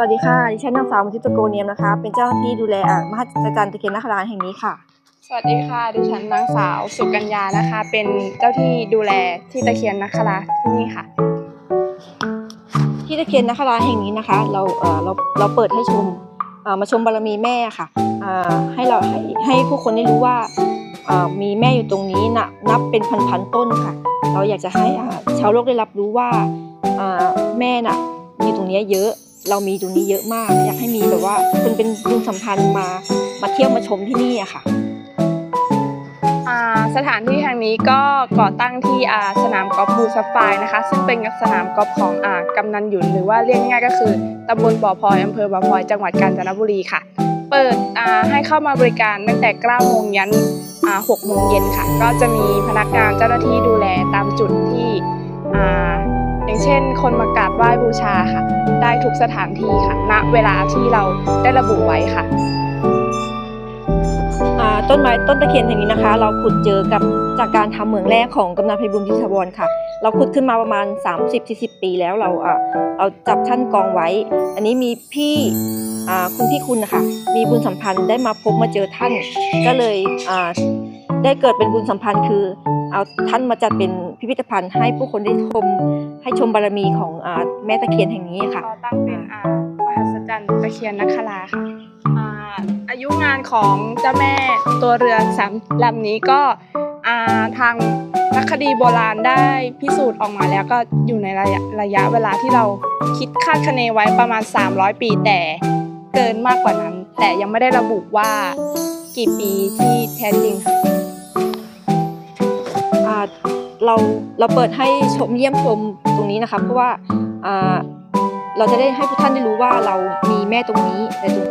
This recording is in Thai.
วัสดีค่ะ ดิฉันนางสาวมุทิตโกเนียมนะคะ เป็นเจ้าหน้าที่ดูแลอ่างมหัศจรรย์ตะเคียนนาคราชแห่งนี้ค่ะ สวัสดีค่ะ ดิฉันนางสาวสุกัญญานะคะ เป็นเจ้าที่ดูแลที่ตะเคียนนักคราที่นี่ค่ะ ที่ตะเคียนนาคราชแห่งนี้นะคะ เราเอ่อเราเราเปิดให้ชมเอ่อมาชมบารมีแม่ค่ะอ่าให้เราให้ให้ผู้คนได้รู้ว่าอ่ามีแม่อยู่ตรงนี้นะนับเป็นพันๆต้นค่ะ เราอยากจะให้อ่าชาวโลกได้รับรู้ว่าอ่าแม่น่ะมีตรงเนี้ยเยอะ เรามีตรงนี้เยอะมาก อยากให้มีแบบว่าคนเป็นบุญสัมพันธ์มามาเที่ยวมาชมที่นี่อะค่ะอ่าสถานที่แห่งนี้ก็ก่อตั้งที่อ่าสนามกอล์ฟบูซัฟไฟนะคะ ซึ่งเป็นสนามกอล์ฟของอ่ากำนันหยุนหรือว่าเรียกง่ายๆก็คือตำบลบ่อพลอยอำเภอบ่อพลอยจังหวัดกาญจนบุรีค่ะ เปิดอ่าให้เข้ามาบริการตั้งแต่9โมงยันอ่า6โมงเย็นค่ะ ก็จะมีพนักงานเจ้าหน้าที่ดูแลตามจุดที่อ่า อย่างเช่น คนมากราบไหว้บูชาค่ะ ได้ทุกสถานที่ค่ะ ณ เวลาที่เราได้ระบุไว้ค่ะ อ่าต้นไม้ต้นตะเคียนแห่งนี้นะคะ เราขุดเจอกับจากการทำเหมืองแร่ของกำนันไพบุญพิชวรค่ะ เราขุดขึ้นมาประมาณ 30-40 ปีแล้วเราอ่าเราจับท่านกองไว้ อันนี้มีพี่อ่าคุณพี่คุณนะคะมีบุญสัมพันธ์ได้มาพบมาเจอท่าน ก็เลยอ่าได้เกิดเป็นบุญสัมพันธ์คือ เอาท่านมาจัดเป็นพิพิธภัณฑ์ให้ผู้คนได้ชมให้ชมบารมีของอแม่ตะเคียนแห่งนี้ค่ะตั้งเป็นอ่ามหัศจรรย์ตะเคียนนักคราค่ะอายุงานของเจ้าแม่ตัวเรือสามลำนี้ก็ทางนักคดีโบราณได้พิสูจน์ออกมาแล้วก็อยู่ในระยะระยะเวลาที่เราคิดคาดคะเนไว้ประมาณ 300 ปีแต่เกินมากกว่านั้น แต่ยังไม่ได้ระบุว่ากี่ปีที่แท้จริงค่ะ เราเราเปิดให้ชมเยี่ยมชมตรงนี้นะคะเพราะว่าเราจะได้ให้ทุกท่านได้รู้ว่าเรามีแม่ตรงนี้ในตรง